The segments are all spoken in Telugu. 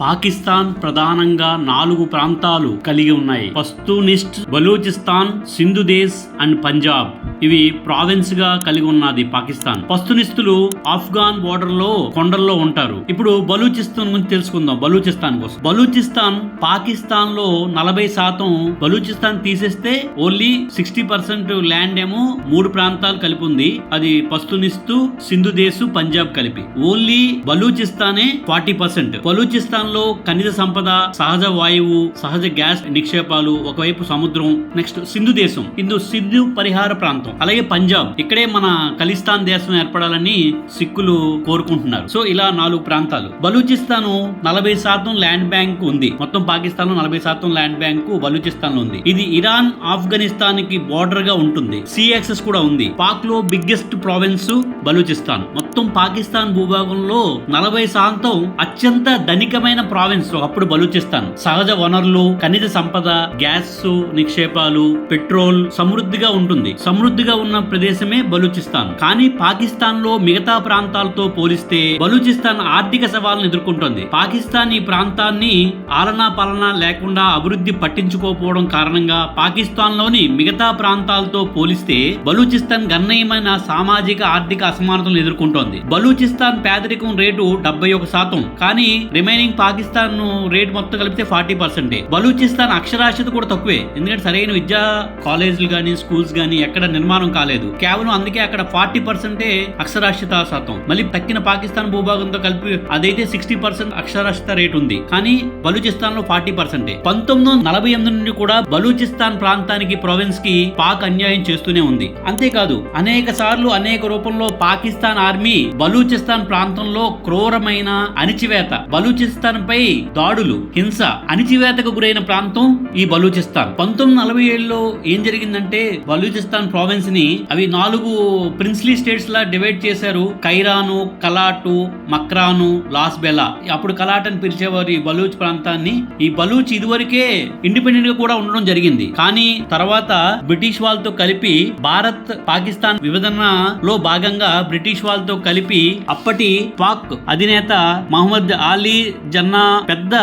పాకిస్తాన్ ప్రధానంగా నాలుగు ప్రాంతాలు కలిగి ఉన్నాయి. పస్తూనిస్ట్ బలూచిస్తాన్ సింధుదేశ్ అండ్ పంజాబ్. ఇవి ప్రావిన్స్గా కలిగి ఉన్నది పాకిస్తాన్. పస్తునిస్తులు ఆఫ్ఘాన్ బోర్డర్లో కొండల్లో ఉంటారు. ఇప్పుడు బలూచిస్తాన్ గురించి తెలుసుకుందాం. బలూచిస్తాన్ కోసం. బలూచిస్తాన్ పాకిస్తాన్లో నలభై శాతం బలూచిస్తాన్ తీసేస్తే ఓన్లీ సిక్స్టీ పర్సెంట్ ల్యాండ్ ఏమో మూడు ప్రాంతాలు కలిపి ఉంది. అది పస్తునిస్తు సింధుదేశ్ పంజాబ్ కలిపి. ఓన్లీ బలూచిస్తానే ఫార్టీ పర్సెంట్ బలూచిస్తాన్ లో ఖనిజ సంపద సహజ వాయువు సహజ గ్యాస్ నిక్షేపాలు ఒకవైపు సముద్రం నెక్స్ట్ సింధు దేశం. ఇందు సింధు పరిహార ప్రాంతం. అలాగే పంజాబ్. ఇక్కడే మన ఖలిస్తాన్ దేశం ఏర్పడాలని సిక్కులు కోరుకుంటున్నారు. సో ఇలా నాలుగు ప్రాంతాలు. బలూచిస్తాన్ నలభై శాతం ల్యాండ్ బ్యాంక్ ఉంది. మొత్తం పాకిస్తాన్లో నలభై శాతం ల్యాండ్ బ్యాంక్ బలూచిస్తాన్లో ఉంది. ఇది ఇరాన్ ఆఫ్ఘనిస్తాన్కి బోర్డర్గా ఉంటుంది. సిఎక్సెస్ కూడా ఉంది. పాక్లో బిగ్గెస్ట్ ప్రావిన్స్ బలూచిస్తాన్ మొత్తం పాకిస్తాన్ భూభాగంలో నలభై శాతం అత్యంత ధనికమైన ప్రావిన్స్ అప్పుడు బలూచిస్తాన్ సహజ వనరులు ఖనిజ సంపద గ్యాస్ నిక్షేపాలు పెట్రోల్ సమృద్ధిగా ఉంటుంది. సమృద్ధిగా ఉన్న ప్రదేశమే బలూచిస్తాన్ కానీ పాకిస్తాన్లో మిగతా ప్రాంతాలతో పోలిస్తే బలూచిస్తాన్ ఆర్థిక సవాళ్ళను ఎదుర్కొంటోంది. పాకిస్తాన్ ఈ ప్రాంతాన్ని ఆలనా పాలన లేకుండా అభివృద్ధి పట్టించుకోకపోవడం కారణంగా పాకిస్తాన్లోని మిగతా ప్రాంతాలతో పోలిస్తే బలూచిస్తాన్ గణనీయమైన సామాజిక ఆర్థిక అసమానతలను ఎదుర్కొంటోంది. బలూచిస్తాన్ పేదరికం రేటు డెబ్బై ఒక శాతం. కానీ రిమైనింగ్ పాకిస్తాన్ రేట్ మొత్తం కలిపితే ఫార్టీ పర్సెంటే. బలూచిస్తాన్ అక్షరాస్యత కూడా తక్కువే. ఎందుకంటే సరైన విద్యా కాలేజీలు కానీ స్కూల్స్ కానీ ఎక్కడ నిర్మాణం కాలేదు. కేవలం అందుకే అక్కడ ఫార్టీ పర్సెంటే అక్షరాస్యత శాతం. మళ్ళీ తక్కిన పాకిస్తాన్ భూభాగంతో కలిపి అదైతే సిక్స్టీ పర్సెంట్ అక్షరాస్యత రేట్ ఉంది. కానీ బలూచిస్తాన్లో ఫార్టీ పర్సెంటే. పంతొమ్మిది వందల నలభై ఎనిమిది నుండి కూడా బలూచిస్తాన్ ప్రాంతానికి ప్రొవిన్స్కి పాక్ అన్యాయం చేస్తూనే ఉంది. అంతేకాదు అనేక సార్లు అనేక రూపంలో పాకిస్తాన్ ఆర్మీ బలూచిస్తాన్ ప్రాంతంలో క్రూరమైన అణిచివేత. బలూచిస్తాన్ పై దాడులు హింస అణిచివేతకు గురైన ప్రాంతం ఈ బలూచిస్తాన్. పంతొమ్మిది నలభై ఏడులో ఏం జరిగిందంటే బలూచిస్తాన్ ప్రావిన్స్ని అవి నాలుగు ప్రిన్స్లీ స్టేట్స్ లా డివైడ్ చేశారు. కైరాను కలాటు మక్రాను లాస్ బెలా. అప్పుడు కలాట్ అని పిలిచేవారు ఈ బలూచ్ ప్రాంతాన్ని. ఈ బలూచ్ ఇదివరకే ఇండిపెండెంట్గా కూడా ఉండడం జరిగింది. కానీ తర్వాత బ్రిటిష్ వాళ్ళతో కలిపి భారత్ పాకిస్తాన్ విభజనలో భాగంగా బ్రిటిష్ వాళ్ళతో కలిపి అప్పటి పాక్ అధినేత మహమ్మద్ అలీ జన్నా పెద్ద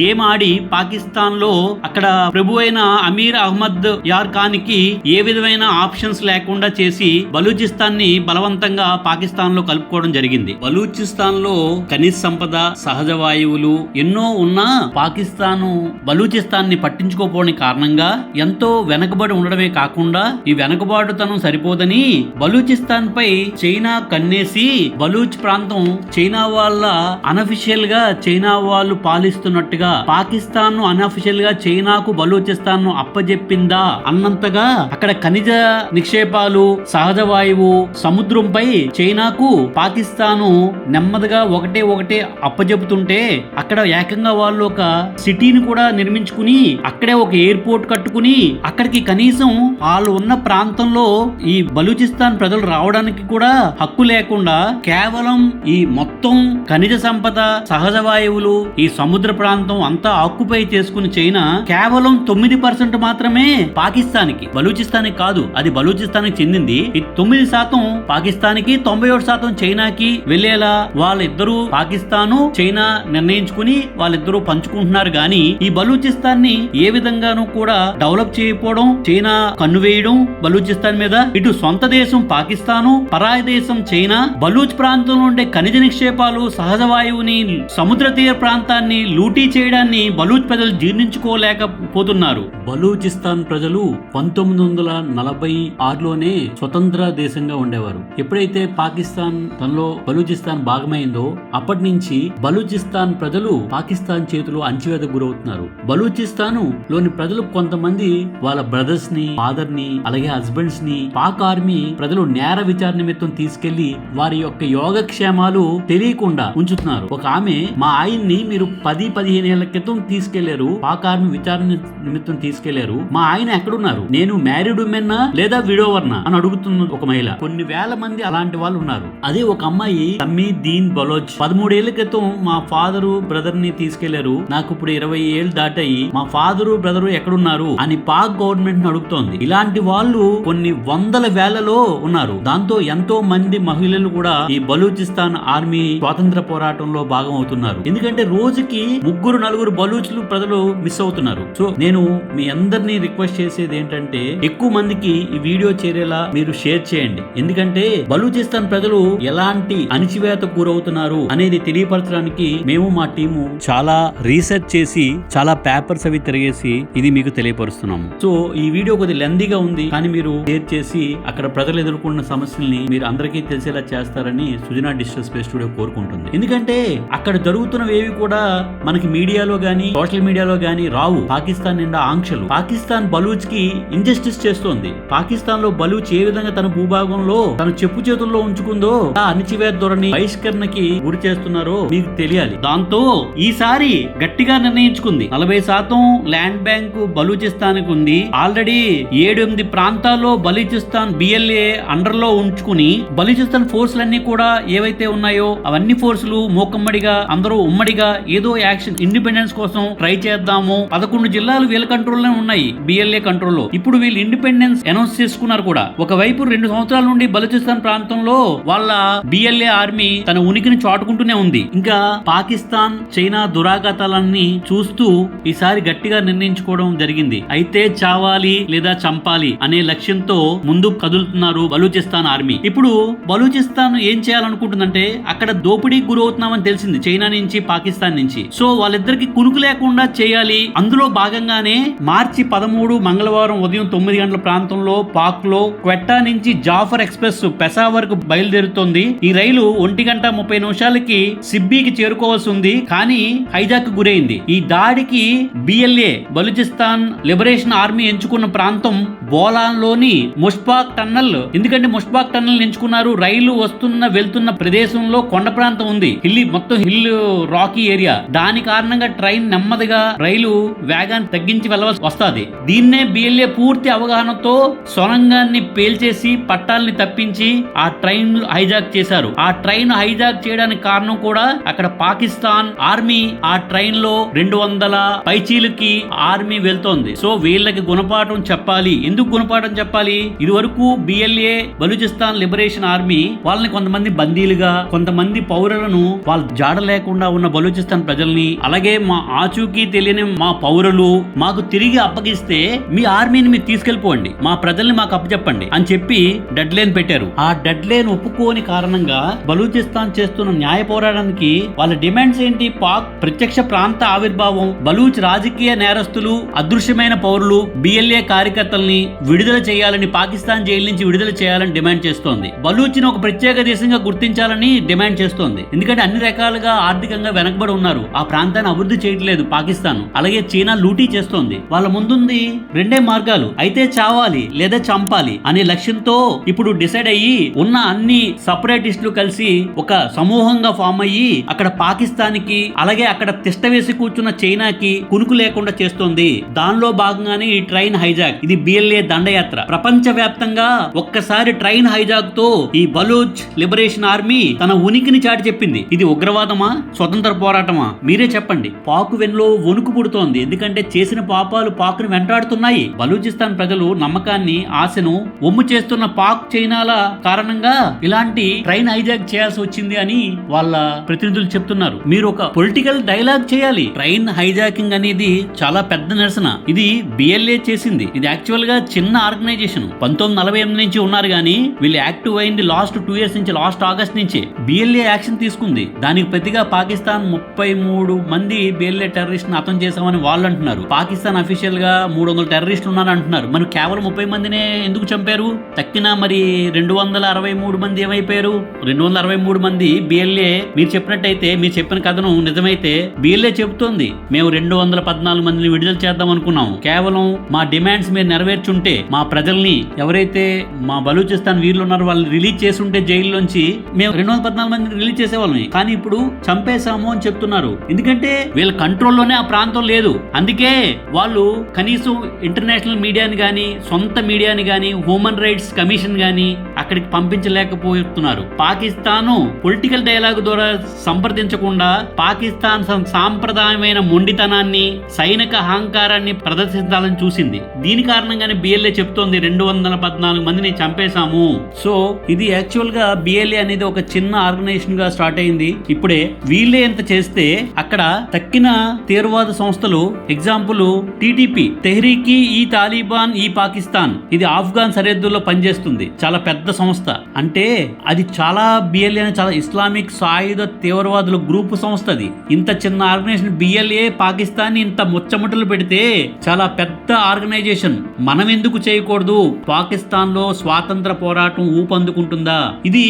గేమ్ ఆడి పాకిస్తాన్లో అక్కడ ప్రభు అయిన అమీర్ అహ్మద్ యార్ ఖాన్కి ఏ విధమైన ఆప్షన్స్ లేకుండా చేసి బలూచిస్తాన్ని బలవంతంగా పాకిస్తాన్లో కలుపుకోవడం జరిగింది. బలూచిస్తాన్లో ఖనిజ్ సంపద సహజ వాయువులు ఎన్నో ఉన్నా పాకిస్తాన్ బలూచిస్తాన్ని పట్టించుకోపోని కారణంగా ఎంతో వెనకబడి ఉండడమే కాకుండా ఈ వెనకబాటుతనం సరిపోదని బలూచిస్తాన్ పై చైనా కన్నేసి బలూచ్ ప్రాంతం చైనా వాళ్ళ అనఫిషియల్గా చైనా వాళ్ళు పాలిస్తున్నట్టుగా పాకిస్తాన్ను అనఫిషియల్గా చైనాకు బలూచిస్తాన్ను అప్పజెప్పిందా అన్నంతగా అక్కడ ఖనిజ నిక్షేపాలు సహజ వాయువు సముద్రంపై చైనాకు పాకిస్తాను నెమ్మదిగా ఒకటే ఒకటే అప్పజెపుతుంటే అక్కడ ఏకంగా వాళ్ళు ఒక సిటీని కూడా నిర్మించుకుని అక్కడే ఒక ఎయిర్పోర్ట్ కట్టుకుని అక్కడికి కనీసం వాళ్ళు ఉన్న ప్రాంతంలో ఈ బలూచిస్తాన్ ప్రజలు రావడానికి కూడా హక్కు లేకుండా కేవలం ఈ మొత్తం ఖనిజ సంపద సహజ వాయువులు ఈ సముద్ర ప్రాంతం అంతా ఆక్యుపై చేసుకుని చైనా కేవలం తొమ్మిది పర్సెంట్ మాత్రమే పాకిస్తాన్కి బలూచిస్తాన్ కాదు అది బలూచిస్తాన్ చెందింది. ఈ తొమ్మిది శాతం పాకిస్తాన్కి తొంభై ఏడు శాతం చైనాకి వెళ్ళేలా వాళ్ళిద్దరూ పాకిస్తాను చైనా నిర్ణయించుకుని వాళ్ళిద్దరూ పంచుకుంటున్నారు. గాని ఈ బలూచిస్తాన్ని ఏ విధంగానూ కూడా డెవలప్ చేయకపోవడం చైనా కన్ను వేయడం బలూచిస్తాన్ మీద. ఇటు సొంత దేశం పాకిస్తాను పరాయ దేశం చైనా బలూచ్ ప్రాంతంలో ఉండే ఖనిజ నిక్షేపాలు సహజ వాయువుని సముద్ర తీర ప్రాంతాన్ని లూటీ చేయడాన్ని బలూచ్ ప్రజలు జీర్ణించుకోలేకపోతున్నారు. బలూచిస్తాన్ ప్రజలు పంతొమ్మిది వందల నలభై ఆరులోనే స్వతంత్ర దేశంగా ఉండేవారు. ఎప్పుడైతే పాకిస్తాన్ తనలో బలూచిస్తాన్ భాగమైందో అప్పటి నుంచి బలూచిస్తాన్ ప్రజలు పాకిస్తాన్ చేతిలో అంచివేతకు గురవుతున్నారు. బలూచిస్తాన్లోని ప్రజలు కొంతమంది వాళ్ళ బ్రదర్స్ని ఫాదర్ని అలాగే హస్బెండ్స్ని పాక్ ఆర్మీ ప్రజలు నేర విచారణ నిమిత్తం తీసుకెళ్ళి వారి యొక్క యోగక్షేమాలు తెలియకుండా ఉంచుతున్నారు. ఒక ఆమె మా ఆయన్ని మీరు పది పదిహేను ఏళ్ళ క్రితం తీసుకెళ్ళారు. పాక్ విచారణ నిమిత్తం తీసుకెళ్ళారు. మా ఆయన ఎక్కడున్నారు? నేను మ్యారీడ్ ఉమెన్నా లేదా విడోవర్నా? అని అడుగుతున్న ఒక మహిళ. కొన్ని వేల మంది అలాంటి వాళ్ళు ఉన్నారు. అదే ఒక అమ్మాయి తమ్మి దీన్ బలోచ్. పదమూడేళ్ళ క్రితం మా ఫాదరు బ్రదర్ని తీసుకెళ్ళారు. నాకు ఇప్పుడు ఇరవై ఏళ్ళు దాటాయి. మా ఫాదరు బ్రదరు ఎక్కడున్నారు? అని పాక్ గవర్నమెంట్ని అడుగుతోంది. ఇలాంటి వాళ్ళు కొన్ని వందల వేలలో ఉన్నారు. దాంతో ఎంతో మంది మహిళలు కూడా ఈ బలూచిస్తాన్ ఆర్మీ స్వాతంత్ర పోరాటంలో భాగం అవుతున్నారు. ఎందుకంటే రోజుకి ముగ్గురు నలుగురు బలూచ్లు ప్రజలు మిస్ అవుతున్నారు. సో నేను మీ అందరినీ రిక్వెస్ట్ చేసేది ఏంటంటే ఎక్కువ మందికి ఈ వీడియో చేరేలా మీరు షేర్ చేయండి. ఎందుకంటే బలూచిస్తాన్ ప్రజలు ఎలాంటి అణిచివేత గురవుతున్నారు అనేది తెలియపరచడానికి మేము మా టీము చాలా రీసెర్చ్ చేసి చాలా పేపర్స్ అవి తిరిగేసి ఇది మీకు తెలియపరుస్తున్నాము సో ఈ వీడియో కొద్ది లెందీగా ఉంది. కానీ మీరు షేర్ చేసి అక్కడ ప్రజలు ఎదుర్కొన్న సమస్యల్ని మీరు అందరికీ తెలిసేలా చేస్తారు చేస్తారని సుజనా డిజిటల్ స్పేస్ స్టూడియో కోరుకుంటుంది. ఎందుకంటే అక్కడ జరుగుతున్నవేవి కూడా మనకి మీడియాలో గానీ సోషల్ మీడియాలో గానీ రావు. పాకిస్తాన్ నిండా ఆంక్షలు. పాకిస్తాన్ బలూచ్కి ఇంజస్టిస్ చేస్తోంది. పాకిస్తాన్లో బలూచ్ ఏ విధంగా తన భూభాగంలో తన చెప్పు చేతుల్లో ఉంచుకుందో ఆ అణిచివేత ధోరణి బహిష్కరణకి గురి చేస్తున్నారో మీకు తెలియాలి. దాంతో ఈసారి గట్టిగా నిర్ణయించుకుంది. నలభై శాతం ల్యాండ్ బ్యాంక్ బలూచిస్తాన్కి ఉంది. ఆల్రెడీ ఏడు ఎనిమిది ప్రాంతాల్లో బలూచిస్తాన్ బిఎల్ఏ అండర్లో ఉంచుకుని బలూచిస్తాన్ ఫోర్సులన్నీ కూడా ఏవైతే ఉన్నాయో అవన్నీ ఫోర్సులు మూకమ్మడిగా అందరూ ఉమ్మడిగా ఏదో యాక్షన్ ఇండిపెండెన్స్ కోసం ట్రై చేద్దాము. పదకొండు జిల్లాలు వీళ్ళ కంట్రోల్లోనే ఉన్నాయి. బిఎల్ఏ కంట్రోల్లో. ఇప్పుడు వీళ్ళు ఇండిపెండెన్స్ అనౌన్స్ చేసుకున్నారు కూడా. ఒకవైపు రెండు సంవత్సరాల నుండి బలూచిస్తాన్ ప్రాంతంలో వాళ్ళ బిఎల్ఏ ఆర్మీ తన ఉనికిని చాటుకుంటూనే ఉంది. ఇంకా పాకిస్తాన్ చైనా దురాఘాతాలన్నీ చూస్తూ ఈసారి గట్టిగా నిర్ణయించుకోవడం జరిగింది. అయితే చావాలి లేదా చంపాలి అనే లక్ష్యంతో ముందు కదులుతున్నారు బలూచిస్తాన్ ఆర్మీ. ఇప్పుడు బలూచిస్తాన్ ఏం చేయాలనుకుంటుందంటే అక్కడ దోపిడీకి గురవుతున్నామని తెలిసింది చైనా నుంచి పాకిస్తాన్ నుంచి. సో వాళ్ళిద్దరికి కునుకు లేకుండా చేయాలి. అందులో భాగంగానే మార్చి పదమూడు మంగళవారం ఉదయం తొమ్మిది గంటల ప్రాంతంలో పాక్లో క్వెట్టా నుంచి జాఫర్ ఎక్స్ప్రెస్ పెసావర్కు బయలుదేరుతోంది. ఈ రైలు ఒంటి గంట ముప్పై నిమిషాలకి సిబ్బీకి చేరుకోవాల్సి ఉంది కానీ హైజాక్ గురైంది. ఈ దాడికి బిఎల్ఏ బలూచిస్తాన్ లిబరేషన్ ఆర్మీ ఎంచుకున్న ప్రాంతం బోలాన్లోని ముష్పాక్ ముష్బాక్ టన్నల్. ఎందుకంటే ముష్బాక్ టన్నల్ ఎంచుకున్నారు రైలు వస్తున్న వెళ్తున్న ప్రదేశంలో కొండ ప్రాంతం ఉంది. హిల్ మొత్తం హిల్ రాకీ ఏరియా. దాని కారణంగా ట్రైన్ నెమ్మదిగా రైలు వేగాన్ని తగ్గించి వెళ్ళవలసి వస్తుంది. దీన్నే బిఎల్ఏ పూర్తి అవగాహనతో సొరంగాన్ని పేల్చేసి పట్టాల్ని తప్పించి ఆ ట్రైన్ హైజాక్ చేశారు. ఆ ట్రైన్ హైజాక్ చేయడానికి కారణం కూడా అక్కడ పాకిస్తాన్ ఆర్మీ ఆ ట్రైన్లో రెండు వందల పైచీలకి ఆర్మీ వెళ్తోంది. సో వీళ్ళకి గుణపాఠం చెప్పాలి. ఎందుకు గుణపాఠం చెప్పాలి? ఇది వరకు బిఎల్ఏ బలూచిస్తాన్ లిబరేషన్ ఆర్మీ వాళ్ళని కొంతమంది బందీలుగా కొంతమంది పౌరులను వాళ్ళ జాడ లేకుండా ఉన్న బలూచిస్తాన్ ప్రజల్ని అలాగే మా ఆచూకీ తెలియని మా పౌరులు మాకు తిరిగి అప్పగిస్తే మీ ఆర్మీని మీరు తీసుకెళ్ళిపోండి మా ప్రజల్ని మాకు అప్పచెప్పండి అని చెప్పి డెడ్ లైన్ పెట్టారు. ఆ డెడ్ లైన్ ఒప్పుకోని కారణంగా బలూచిస్తాన్ చేస్తున్న న్యాయ పోరాటానికి వాళ్ళ డిమాండ్స్ ఏంటి? పాక్ ప్రత్యక్ష ప్రాంత ఆవిర్భావం బలూచ్ రాజకీయ నేరస్తులు అదృశ్యమైన పౌరులు బిఎల్ఏ కార్యకర్తల్ని విడుదల చేయాలని పాకిస్తాన్ జైలు నుంచి విడుదల చేయాలని డిమాండ్ చేస్తోంది. బలూచ్ని ఒక ప్రత్యేక దేశంగా గుర్తించాలని డిమాండ్ చేస్తోంది. ఎందుకంటే అన్ని రకాలుగా ఆర్థికంగా వెనకబడి ఉన్నారు. ఆ ప్రాంతాన్ని అభివృద్ధి చేయట్లేదు పాకిస్తాన్. అలాగే చైనా లూటీ చేస్తోంది. వాళ్ళ ముందుంది రెండే మార్గాలు. అయితే చావాలి లేదా చంపాలి అనే లక్ష్యంతో ఇప్పుడు డిసైడ్ అయ్యి ఉన్న అన్ని సపరేటిస్టులు కలిసి ఒక సమూహంగా ఫామ్ అయ్యి అక్కడ పాకిస్తాన్కి అలాగే అక్కడ తిష్ట వేసి కూర్చున్న చైనాకి కునుకు లేకుండా చేస్తోంది. దానిలో భాగంగానే ఈ ట్రైన్ హైజాక్. ఇది బిఎల్ఏ దండయాత్ర. ప్రపంచ వ్యాప్తంగా ఒక్కసారి ట్రైన్ హైజాక్తో ఈ బలూచ్ లిబరేషన్ ఆర్మీ తన ఉనికిని చాటి చెప్పింది. ఇది ఉగ్రవాదమా? స్వతంత్ర పోరాటమా? మీరే చెప్పండి. పాకు వెన్లో వణుకు పుడుతోంది. ఎందుకంటే చేసిన పాపాలు పాక్ను వెంటాడుతున్నాయి. బలూచిస్తాన్ ప్రజలు నమ్మకాన్ని ఆశను ఒమ్ము చేస్తున్న పాక్ చైనాల కారణంగా ఇలాంటి ట్రైన్ హైజాక్ చేయాల్సి వచ్చింది అని వాళ్ళ ప్రతినిధులు చెప్తున్నారు. మీరు ఒక పొలిటికల్ డైలాగ్ చేయాలి. ట్రైన్ హైజాకింగ్ అనేది చాలా పెద్ద నిరసన. ఇది బిఎల్ఏ చేసింది. ఇది యాక్చువల్గా చిన్న ఆర్గనైజేషన్. పంతొమ్మిది నలభై ఎనిమిది నుంచి ఉన్నారు కానీ వీళ్ళు యాక్టివ్ అయింది లాస్ట్ టూ ఇయర్స్ నుంచి లాస్ట్ ఆగస్ట్ నుంచి. బిఎల్ఏ యాక్షన్ తీసుకుంది. దానికి ప్రతిగా పాకిస్తాన్ ముప్పై మూడు మంది బిఎల్ఏ టెర్రరిస్ట్ అతం చేశామని వాళ్ళు అంటున్నారు. పాకిస్తాన్ అఫీషియల్గా మూడు వందల టెర్రరిస్టులు ఉన్నారు అంటున్నారు మరి కేవలం ముప్పై మందినే ఎందుకు చంపారు? తక్కిన మరి రెండు వందల అరవై మూడు మంది ఏమైపోయారు? రెండు వందల అరవై మూడు మంది బిఎల్ఏ మీరు చెప్పినట్టయితే మీరు చెప్పిన కథనం నిజమైతే బిఎల్ఏ చెబుతోంది. మేము రెండు వందల పద్నాలుగు మందిని విడుదల చేద్దాం అనుకున్నాం కేవలం మా డిమాండ్స్ మీరు నెరవేర్చు చేస్తుంటే మా ప్రజల్ని ఎవరైతే మా బలూచిస్తాన్ వీళ్ళు ఉన్నారో వాళ్ళని రిలీజ్ చేసి ఉంటే జైల్లోంచి మేము రెండు వందల పద్నాలుగు మందిని రిలీజ్ చేసేవాళ్ళని కానీ ఇప్పుడు చంపేశాము అని చెప్తున్నారు. ఎందుకంటే వీళ్ళ కంట్రోల్లోనే ఆ ప్రాంతం లేదు. అందుకే వాళ్ళు కనీసం ఇంటర్నేషనల్ మీడియాని కానీ సొంత మీడియాని కానీ హ్యూమన్ రైట్స్ కమిషన్ కానీ అక్కడికి పంపించలేకపోతున్నారు. పాకిస్తాను పొలిటికల్ డైలాగ్ ద్వారా సంప్రదించకుండా పాకిస్తాన్ సాంప్రదాయమైన మొండితనాన్ని సైనిక అహంకారాన్ని ప్రదర్శించాలని చూసింది. దీని కారణంగానే బిఎల్ఏ చెప్తోంది రెండు వందల పద్నాలుగు మందిని చంపేశాము. సో ఇది యాక్చువల్గా బిఎల్ఏ అనేది ఒక చిన్న ఆర్గనైజేషన్గా స్టార్ట్ అయింది. ఇప్పుడే వీళ్ళే ఎంత చేస్తే అక్కడ తక్కిన తీవ్రవాద సంస్థలు ఎగ్జాంపుల్ టీటీపీ తెహ్రీకి ఈ తాలిబాన్ ఈ పాకిస్తాన్ ఇది ఆఫ్ఘాన్ సరిహద్దుల్లో పనిచేస్తుంది. చాలా పెద్ద సంస్థ. అంటే అది చాలా బిఎల్ఏ చాలా ఇస్లామిక్ సాయుధ తీవ్రవాదుల గ్రూప్ సంస్థ అది. ఇంత చిన్న ఆర్గనైజేషన్ బిఎల్ఏ పాకిస్తాన్ ఇంత ముచ్చముటలు పెడితే చాలా పెద్ద ఆర్గనైజేషన్ మనం ఎందుకు చేయకూడదు? పాకిస్తాన్లో స్వాతంత్ర పోరాటం ఊపందుకుంటుందా? ఇది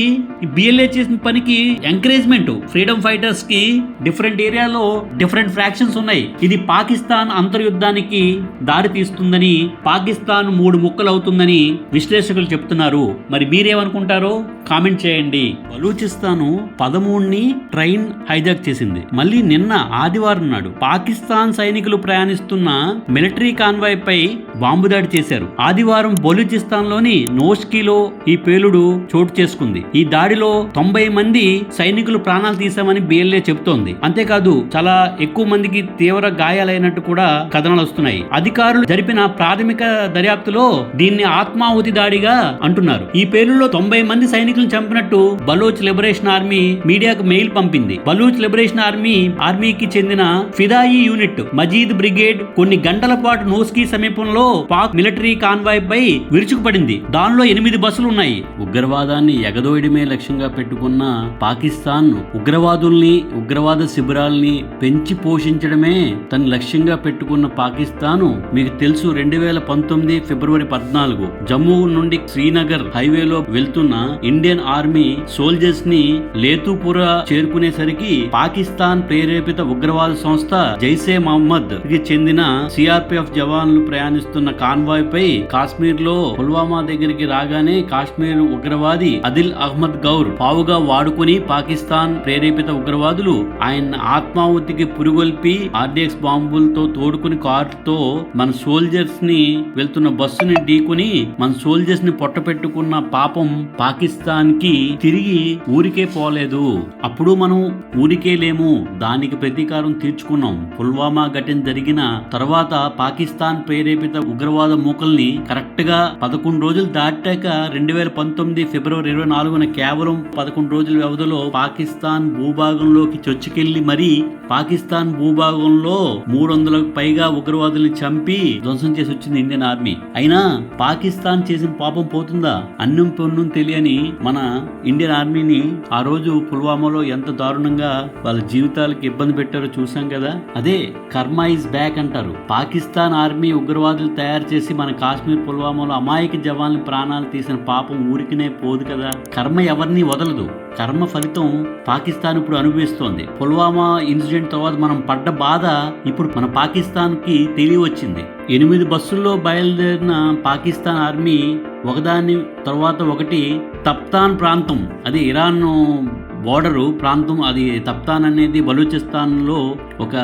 బిఎల్ఏ చేసిన పనికి ఎంకరేజ్మెంట్ ఫ్రీడమ్ ఫైటర్స్కి డిఫరెంట్ ఏరియాలో డిఫరెంట్ ఫ్రాక్షన్స్ ఉన్నాయి. ఇది పాకిస్తాన్ అంతర్యుద్ధానికి దారి తీస్తుందని పాకిస్తాన్ మూడు ముక్కలు అవుతుందని విశ్లేషకులు చెప్తున్నారు. మరి మీరేమనుకుంటారో కామెంట్ చేయండి. బలూచిస్తాను పదమూడుని ట్రైన్ హైజాక్ చేసింది. మళ్ళీ నిన్న ఆదివారం నాడు పాకిస్తాన్ సైనికులు ప్రయాణిస్తున్న మిలిటరీ కాన్వాయ్ పై బాంబు దాడి చేశారు. ఆదివారం బలూచిస్తాన్లోని నోష్కీలో ఈ పేలుడు చోటు చేసుకుంది. ఈ దాడిలో తొంభై మంది సైనికులు ప్రాణాలు తీశామని బిఎల్ఏ చెబుతోంది. అంతేకాదు చాలా ఎక్కువ మందికి తీవ్ర గాయాలైనట్టు కూడా కథనాలు వస్తున్నాయి. అధికారులు జరిపిన ప్రాథమిక దర్యాప్తులో దీన్ని ఆత్మాహుతి దాడిగా అంటున్నారు. ఈ పేలుడులో తొంభై మంది సైనికులను చంపినట్టు బలూచ్ లిబరేషన్ ఆర్మీ మీడియాకు మెయిల్ పంపింది. బలూచ్ లిబరేషన్ ఆర్మీ ఆర్మీకి చెందిన ఫిదాయి యూనిట్ మజీద్ బ్రిగేడ్ కొన్ని గంటల పాటు నోస్కీ సమీపంలో పాక్ మిలిటరీ కాన్వాయ్ పై విరుచుకుపడింది. దానిలో ఎనిమిది బస్సులు ఉన్నాయి. ఉగ్రవాదాన్ని ఎగదోయడమే లక్ష్యంగా పెట్టుకున్న పాకిస్తాన్ ఉగ్రవాదుల్ని ఉగ్రవాద శిబిరాల్ని పెంచి పోషించడమే తన లక్ష్యంగా పెట్టుకున్న పాకిస్తాన్. మీకు తెలుసు రెండు వేల పంతొమ్మిది ఫిబ్రవరి పద్నాలుగు జమ్మూ నుండి శ్రీనగర్ హైవేలో వెళ్తున్న ఇండియన్ ఆర్మీ సోల్జర్స్ని లేతుపుర చేరుకునేసరికి పాకిస్తాన్ ప్రేరేపిత ఉగ్రవాద సంస్థ జైసే మహమ్మద్కి చెందిన సిఆర్పిఎఫ్ జవాన్లు ప్రయాణిస్తున్న కాన్వాయ్ పై కాశ్మీర్లో పుల్వామా దగ్గరికి రాగానే కాశ్మీర్ ఉగ్రవాది అదిల్ అహ్మద్ గౌర్ పావుగా వాడుకుని పాకిస్తాన్ ప్రేరేపిత ఉగ్రవాదులు ఆయన ఆత్మాహుతికి పురుగొల్పి ఆర్డిఎక్స్ బాంబులతో తోడుకుని కారుతో మన సోల్జర్స్ని వెళ్తున్న బస్సుని ఢీకొని మన సోల్జర్స్ని పొట్ట పెట్టుకున్న పాపం పాకిస్తాన్కి తిరిగి ఊరికే పోలేదు. అప్పుడు మనం ఊరికే లేము. దానికి ప్రతీకారం తీర్చుకున్నాం. పుల్వామా ఘటన జరిగిన తర్వాత పాకిస్తాన్ ప్రేరేపిత ఉగ్రవాద మూకల్ని కరెక్ట్గా పదకొండు రోజులు దాటాక రెండు వేల పంతొమ్మిది ఫిబ్రవరి ఇరవై నాలుగున కేవలం పదకొండు రోజుల వ్యవధిలో పాకిస్తాన్ భూభాగంలోకి చొచ్చుకెళ్ళి మరీ పాకిస్తాన్ భూభాగంలో మూడు వందలకు పైగా ఉగ్రవాదుల్ని చంపి ధ్వంసం చేసి వచ్చింది ఇండియన్ ఆర్మీ. అయినా పాకిస్తాన్ చేసిన పాపం పోతుందా? అన్నం పొన్నం తెలియని మన ఇండియన్ ఆర్మీని ఆ రోజు పుల్వామాలో ఎంత దారుణంగా వాళ్ళ జీవితాలకు ఇబ్బంది పెట్టారో చూసాం కదా? అదే కర్మ ఇస్ బ్యాక్ అంటారు. పాకిస్తాన్ ఆర్మీ ఉగ్రవాదులు తయారు చేసి మన మన కాశ్మీర్ పుల్వామాలో అమాయక జవాన్లు ప్రాణాలు తీసిన పాపం ఊరికినే పోదు కదా. కర్మ ఎవరిని వదలదు. కర్మ ఫలితం పాకిస్తాన్ ఇప్పుడు అనుభవిస్తోంది. పుల్వామా ఇన్సిడెంట్ తర్వాత మనం పడ్డ బాధ ఇప్పుడు మన పాకిస్తాన్కి తెలియవచ్చింది ఎనిమిది బస్సుల్లో బయలుదేరిన పాకిస్తాన్ ఆర్మీ ఒకదాని తర్వాత ఒకటి తప్తాన్ ప్రాంతం అది ఇరాన్ బోర్డరు ప్రాంతం అది తప్తాన్ అనేది బలూచిస్తాన్లో ఒక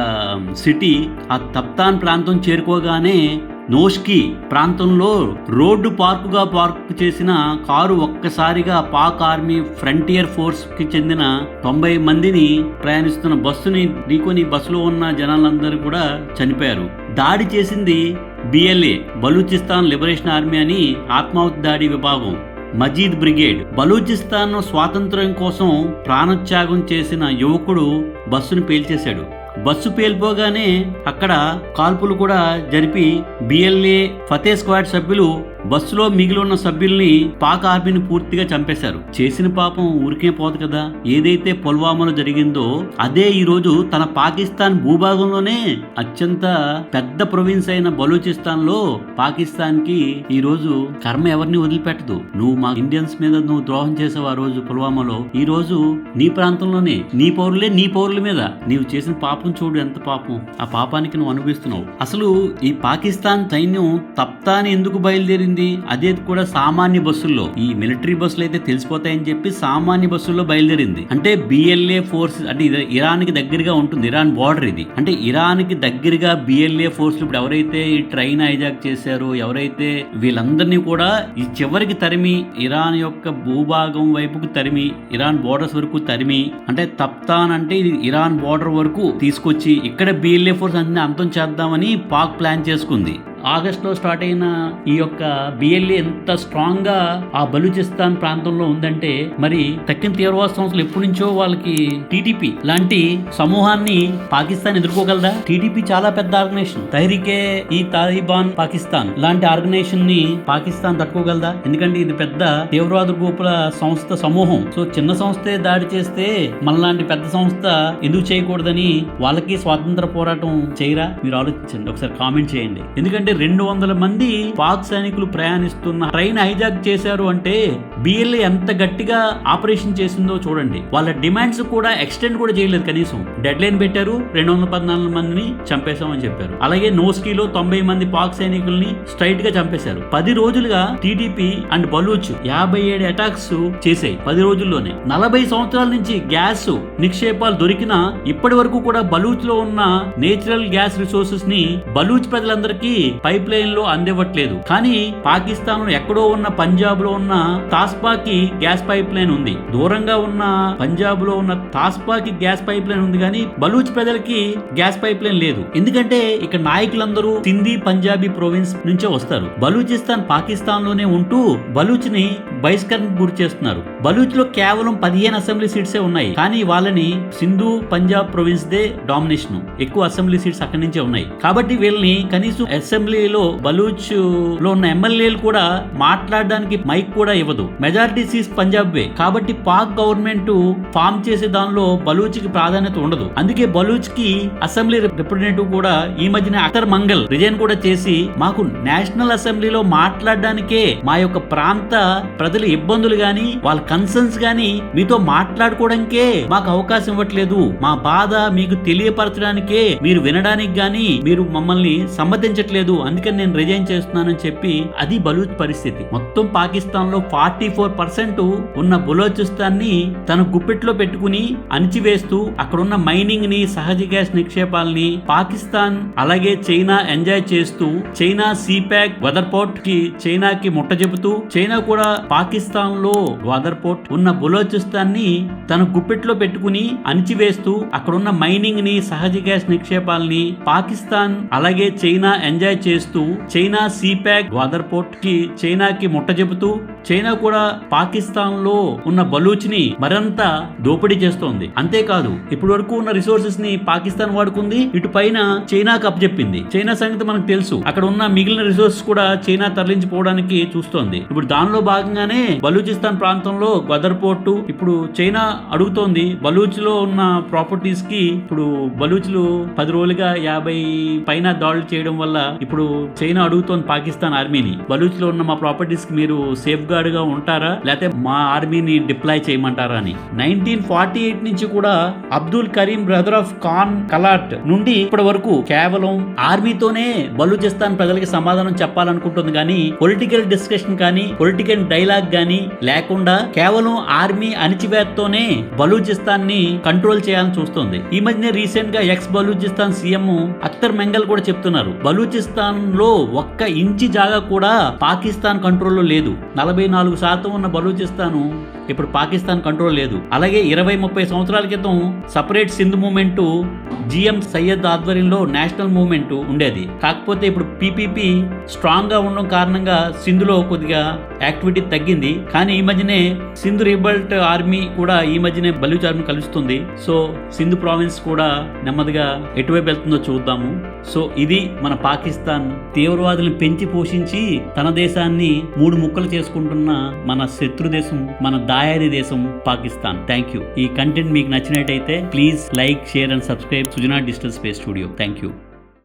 సిటీ ఆ తప్తాన్ ప్రాంతం చేరుకోగానే నోష్కి ప్రాంతంలో రోడ్డు పార్కుగా పార్క్ చేసిన కారు ఒక్కసారిగా పాక్ ఆర్మీ ఫ్రంటియర్ ఫోర్స్కి చెందిన తొంభై మందిని ప్రయాణిస్తున్న బస్సుని ఢీకొని బస్సులో ఉన్న జనాలందరూ కూడా చనిపోయారు. దాడి చేసింది బిఎల్ఏ బలూచిస్తాన్ లిబరేషన్ ఆర్మీ అని ఆత్మాహుతి దాడి విభాగం మజీద్ బ్రిగేడ్. బలూచిస్తాన్ స్వాతంత్ర్యం కోసం ప్రాణత్యాగం చేసిన యువకుడు బస్సును పేల్చేశాడు. బస్సు పేలిపోగానే అక్కడ కాల్పులు కూడా జరిపి బిఎల్ఏ ఫతే స్క్వాడ్ సభ్యులు బస్సులో మిగిలి ఉన్న సభ్యుల్ని పాక్ ఆర్మీని పూర్తిగా చంపేశారు. చేసిన పాపం ఊరికే పోదు కదా. ఏదైతే పుల్వామాలో జరిగిందో అదే ఈ రోజు తన పాకిస్తాన్ భూభాగంలోనే అత్యంత పెద్ద ప్రొవిన్స్ అయిన బలూచిస్తాన్లో పాకిస్తాన్కి ఈ రోజు కర్మ ఎవరిని వదిలిపెట్టదు. నువ్వు మా ఇండియన్స్ మీద నువ్వు ద్రోహం చేసావు ఆ రోజు పుల్వామాలో. ఈ రోజు నీ ప్రాంతంలోనే నీ పౌరులే నీ పౌరుల మీద. నీవు చేసిన పాపం చూడు ఎంత పాపం. ఆ పాపానికి నువ్వు అనుభవిస్తున్నావు. అసలు ఈ పాకిస్తాన్ సైన్యం తప్తాని ఎందుకు బయలుదేరింది? అదే కూడా సామాన్య బస్సుల్లో. ఈ మిలిటరీ బస్సులు అయితే తెలిసిపోతాయని చెప్పి సామాన్య బస్సుల్లో బయలుదేరింది. అంటే బిఎల్ఏ ఫోర్స్ అంటే ఇరాన్కి దగ్గరగా ఉంటుంది. ఇరాన్ బార్డర్ ఇది. అంటే ఇరాన్కి దగ్గరగా బిఎల్ఏ ఫోర్స్ ఇప్పుడు ఎవరైతే ఈ ట్రైన్ హైజాక్ చేశారో ఎవరైతే వీళ్ళందరినీ కూడా ఈ చివరికి తరిమి ఇరాన్ యొక్క భూభాగం వైపుకు తరిమి ఇరాన్ బోర్డర్స్ వరకు తరిమి అంటే తప్తాన్ అంటే ఇది ఇరాన్ బోర్డర్ వరకు తీసుకొచ్చి ఇక్కడ బిఎల్ఏ ఫోర్స్ అన్ని అంతం చేద్దామని పాక్ ప్లాన్ చేసుకుంది. ఆగస్టులో స్టార్ట్ అయిన ఈ యొక్క బిఎల్ఏ ఎంత స్ట్రాంగ్గా ఆ బలూచిస్తాన్ ప్రాంతంలో ఉందంటే మరి తక్కిన తీవ్రవాద సంస్థలు ఎప్పటి నుంచో వాళ్ళకి టీడీపీ లాంటి సమూహాన్ని పాకిస్తాన్ ఎదుర్కోగలదా? టీడీపీ చాలా పెద్ద ఆర్గనైజేషన్. తహరీకే ఈ తాలిబాన్ పాకిస్తాన్ లాంటి ఆర్గనైజేషన్ని పాకిస్తాన్ తట్టుకోగలదా? ఎందుకంటే ఇది పెద్ద తీవ్రవాద గ్రూపుల సంస్థ సమూహం. సో చిన్న సంస్థే దాడి చేస్తే మనలాంటి పెద్ద సంస్థ ఎందుకు చేయకూడదని వాళ్ళకి స్వాతంత్ర పోరాటం చేయరా? మీరు ఆలోచించండి. ఒకసారి కామెంట్ చేయండి. ఎందుకంటే రెండు వందల మంది పాక్ సైనికులు ప్రయాణిస్తున్న ట్రైన్ హైజాక్ చేశారు అంటే బిఎల్ఏ ఎంత గట్టిగా ఆపరేషన్ చేసిందో చూడండి. వాళ్ళ డిమాండ్స్ కూడా ఎక్స్టెండ్ కూడా చేయలేదు కనీసం. డెడ్ లైన్ పెట్టారు రెండు వందల పద్నాలుగు మందిని చంపేశామని చెప్పారు. అలాగే నోస్కీలో తొంభై మంది పాక్ సైనికుల్ని స్ట్రైట్గా చంపేశారు. పది రోజులుగా టీడీపీ అండ్ బలూచ్ యాభై ఏడు అటాక్స్ చేసాయి పది రోజుల్లోనే. నలభై సంవత్సరాల నుంచి గ్యాస్ నిక్షేపాలు దొరికినా ఇప్పటి వరకు కూడా బలూచ్లో ఉన్న నేచురల్ గ్యాస్ రిసోర్సెస్ని బలూచ్ ప్రజలందరికీ పైప్ లైన్లో అందివ్వట్లేదు. కానీ పాకిస్తాన్లో ఎక్కడో ఉన్న పంజాబ్లో ఉన్న తాస్పాకి గ్యాస్ పైప్ లైన్ ఉంది. దూరంగా ఉన్న పంజాబ్లో ఉన్న తాస్పాకి గ్యాస్ పైప్ లైన్ ఉంది కానీ బలూచ్ ప్రజలకి గ్యాస్ పైప్ లైన్ లేదు. ఎందుకంటే ఇక్కడ నాయకులందరూ సింధీ పంజాబీ ప్రొవిన్స్ నుంచే వస్తారు. బలూచిస్తాన్ పాకిస్తాన్లోనే ఉంటూ బలూచ్ని బహిష్కరణకు గురి చేస్తున్నారు. బలూచ్లో కేవలం పదిహేను అసెంబ్లీ సీట్సే ఉన్నాయి. కానీ వాళ్ళని సింధు పంజాబ్ ప్రొవిన్స్ దే డామినేషన్. ఎక్కువ అసెంబ్లీ సీట్స్ అక్కడి నుంచే ఉన్నాయి. కాబట్టి వీళ్ళని కనీసం అసెంబ్లీలో బలూచ్లో ఉన్న ఎమ్మెల్యేలు కూడా మాట్లాడడానికి మైక్ కూడా ఇవ్వదు. మెజారిటీ సీట్స్ పంజాబ్ వే కాబట్టి పాక్ గవర్నమెంట్ ఫామ్ చేసే దానిలో బలూచ్కి ప్రాధాన్యత ఉండదు. అందుకే బలూచ్కి అసెంబ్లీ రిప్రజెంటేటివ్ కూడా ఈ మధ్యన అఖ్తర్ మంగల్ రిజైన్ కూడా చేసి మాకు నేషనల్ అసెంబ్లీలో మాట్లాడడానికే మా యొక్క ప్రాంత ప్రజల ఇబ్బందులు గాని వాళ్ళ కన్సర్న్స్ గాని మీతో మాట్లాడుకోవడానికే మాకు అవకాశం ఇవ్వట్లేదు. మా బాధ మీకు తెలియపరచడానికే మీరు వినడానికి గాని మీరు మమ్మల్ని సమ్మతించట్లేదు. అందుకని నేను రిజైన్ చేస్తున్నానని చెప్పి అది బలూచ్ పరిస్థితి. మొత్తం పాకిస్తాన్లో ఫార్టీ ఫోర్ పర్సెంట్ ఉన్న బలోచిస్తాన్ని తన గుప్పెట్లో పెట్టుకుని అణిచివేస్తూ అక్కడున్న మైనింగ్ని సహజ గ్యాస్ నిక్షేపాలని పాకిస్తాన్ అలాగే చైనా ఎంజాయ్ చేస్తూ చైనా సీపాక్ వెదర్ పోర్ట్కి చైనాకి ముట్ట చెబుతూ చైనా కూడా పాకిస్తాన్లో వాదర్ పోర్ట్ ఉన్న బలోచిస్తాన్ని తన గుప్పెట్లో పెట్టుకుని అణిచివేస్తూ అక్కడున్న మైనింగ్ని సహజ గ్యాస్ నిక్షేపాలని పాకిస్తాన్ అలాగే చైనా ఎంజాయ్ చేస్తూ చైనా సిపాక్ వాదర్ పోర్ట్కి చైనాకి ముట్ట చెబుతూ చైనా కూడా పాకిస్తాన్లో ఉన్న బలూచ్ని మరింత దోపిడీ చేస్తోంది. అంతేకాదు ఇప్పటి వరకు ఉన్న రిసోర్సెస్ని పాకిస్తాన్ వాడుకుంది. ఇటు పైన చైనాకు అప్పచెప్పింది చైనా సంగతి మనకు తెలుసు. అక్కడ ఉన్న మిగిలిన రిసోర్సెస్ కూడా చైనా తరలించిపోవడానికి చూస్తోంది. ఇప్పుడు దానిలో భాగంగానే బలూచిస్తాన్ ప్రాంతంలో గదర్ పోర్టు ఇప్పుడు చైనా అడుగుతోంది. బలూచ్లో ఉన్న ప్రాపర్టీస్కి ఇప్పుడు బలూచ్లు పది రోజులుగా యాభై పైన దాడులు చేయడం వల్ల ఇప్పుడు చైనా అడుగుతోంది పాకిస్తాన్ ఆర్మీని. బలూచ్లో ఉన్న మా ప్రాపర్టీస్కి మీరు సేఫ్ గార్డ్గా ఉంటారా? లేకపోతే మా ఆర్మీని డిప్లాయ్ చేయమంటారా అని. నైన్టీన్ ఫార్టీ ఎయిట్ నుంచి కూడా అబ్దుల్ కరీం బ్రదర్ ఆఫ్ ఖాన్ కలాట్ నుండి ఇప్పటి వరకు కేవలం ఆర్మీతోనే బలూచిస్తాన్ ప్రజలకి సమాధానం చెప్పాలనుకుంటుంది. కానీ పొలిటికల్ డిస్కషన్ కానీ పొలిటికల్ డైలాగ్ కానీ లేకుండా కేవలం ఆర్మీ అణిచివేతతోనే బలూచిస్తాన్ని కంట్రోల్ చేయాలని చూస్తుంది. ఈ మధ్య రీసెంట్గా ఎక్స్ బలూచిస్తాన్ సీఎం అఖ్తర్ మెంగల్ కూడా చెప్తున్నారు. బలూచిస్తాన్లో ఒక్క ఇంచి జాగా కూడా పాకిస్తాన్ కంట్రోల్లో లేదు. నలభై నాలుగు శాతం ఉన్న బలూచిస్తాను ఇప్పుడు పాకిస్తాన్ కంట్రోల్ లేదు. అలాగే ఇరవై ముప్పై సంవత్సరాల క్రితం separate Sindhu movement GM Syed ఆధ్వర్యంలో నేషనల్ మూమెంట్ ఉండేది. కాకపోతే ఇప్పుడు పీపీపీ స్ట్రాంగ్గా ఉండడం కారణంగా సింధులో కొద్దిగా యాక్టివిటీ తగ్గింది. కానీ ఈ మధ్యనే సింధు రిబల్ట్ ఆర్మీ కూడా ఈ మధ్యనే బలూచ్ ఆర్మీ కలుస్తుంది. సో సింధు ప్రావిన్స్ కూడా నెమ్మదిగా ఎటువైపు వెళ్తుందో చూద్దాము. సో ఇది మన పాకిస్తాన్ తీవ్రవాదులను పెంచి పోషించి తన దేశాన్ని మూడు ముక్కలు చేసుకుంటున్న మన శత్రు దేశం మన దాయాది దేశం పాకిస్తాన్. Thank you. ఈ కంటెంట్ మీకు నచ్చినట్టయితే please like share and subscribe Sujana digital space studio. Thank you.